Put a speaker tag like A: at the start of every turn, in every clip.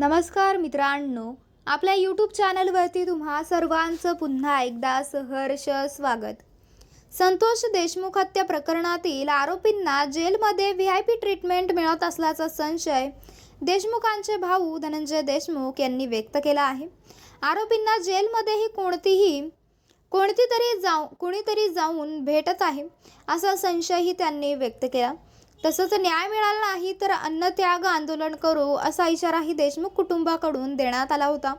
A: नमस्कार मित्रांनो आपल्या यूट्यूब चॅनलवरती तुम्हा सर्वांचं पुन्हा एकदा सहर्ष स्वागत. संतोष देशमुख हत्या प्रकरणातील आरोपींना जेलमध्ये व्ही आय पी ट्रीटमेंट मिळत असल्याचा संशय देशमुखांचे भाऊ धनंजय देशमुख यांनी व्यक्त केला आहे. आरोपींना जेलमध्येही कोणतीही कोणती तरी जाऊ कोणीतरी जाऊन भेटत आहे असा संशयही त्यांनी व्यक्त केला. तसंच न्याय मिळाला नाही तर अन्नत्याग आंदोलन करू असा इशाराही देशमुख कुटुंबाकडून देण्यात आला होता.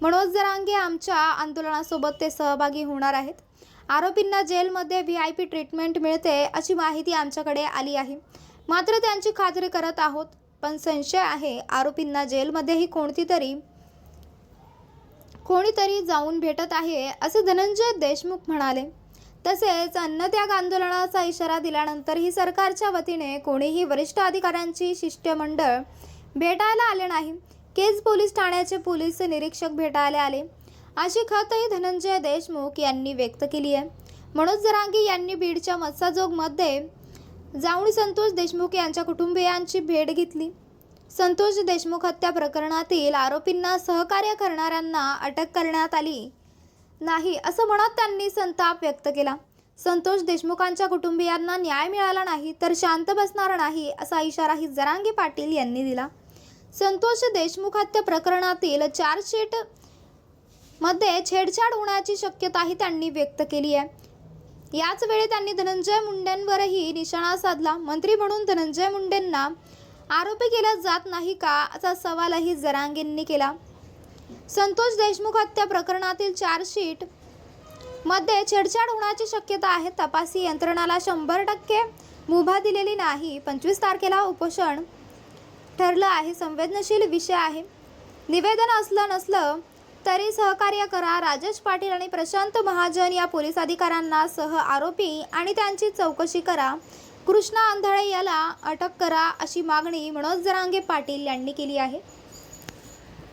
A: मनोज जरांगे आमच्या आंदोलनासोबत ते सहभागी होणार आहेत. आरोपींना जेलमध्ये व्ही आय पी ट्रीटमेंट मिळते अशी माहिती आमच्याकडे आली आहे. मात्र त्यांची खात्री करत आहोत पण संशय आहे आरोपींना जेलमध्येही कोणती तरी कोणीतरी जाऊन भेटत आहे असे धनंजय देशमुख म्हणाले. तसेच अन्नत्याग आंदोलनाचा इशारा दिल्यानंतरही सरकारच्या वतीने कोणीही वरिष्ठ अधिकाऱ्यांची शिष्टमंडळ भेटायला आले नाही. केज पोलीस ठाण्याचे पोलीस निरीक्षक भेटायला आले. अशी खतही धनंजय देशमुख यांनी व्यक्त केली आहे. मनोज जरांगी यांनी बीडच्या मत्साजोगमध्ये जाऊन संतोष देशमुख यांच्या कुटुंबियांची भेट घेतली. संतोष देशमुख हत्या प्रकरणातील आरोपींना सहकार्य करणाऱ्यांना अटक करण्यात आली. नाही असं म्हणत त्यांनी संताप व्यक्त केला. संतोष देशमुखांच्या कुटुंबियांना न्याय मिळाला नाही तर शांत बसणार नाही असा इशाराही जरांगे पाटील यांनी दिला. संतोष देशमुख हत्या प्रकरणातील चार्जशीटमध्ये छेडछाड होण्याची शक्यताही त्यांनी व्यक्त केली आहे. याच वेळी त्यांनी धनंजय मुंडेंवरही निशाणा साधला. मंत्री म्हणून धनंजय मुंडेंना आरोपी केला जात नाही का असा सवालही जरांगेंनी केला. संतोष देशमुख हत्या प्रकरणातील चार्जशीटमध्ये छेडछाड होण्याची शक्यता आहे. तपासी यंत्रणाला शंभर टक्के मुभा दिलेली नाही. पंचवीस तारखेला उपोषण ठरलं आहे. संवेदनशील विषय आहे. निवेदन असलं नसलं तरी सहकार्य करा. राजेश पाटील आणि प्रशांत महाजन या पोलीस अधिकाऱ्यांना सह आरोपी आणि त्यांची चौकशी करा. कृष्णा आंधळे याला अटक करा अशी मागणी मनोज जरांगे पाटील यांनी केली आहे.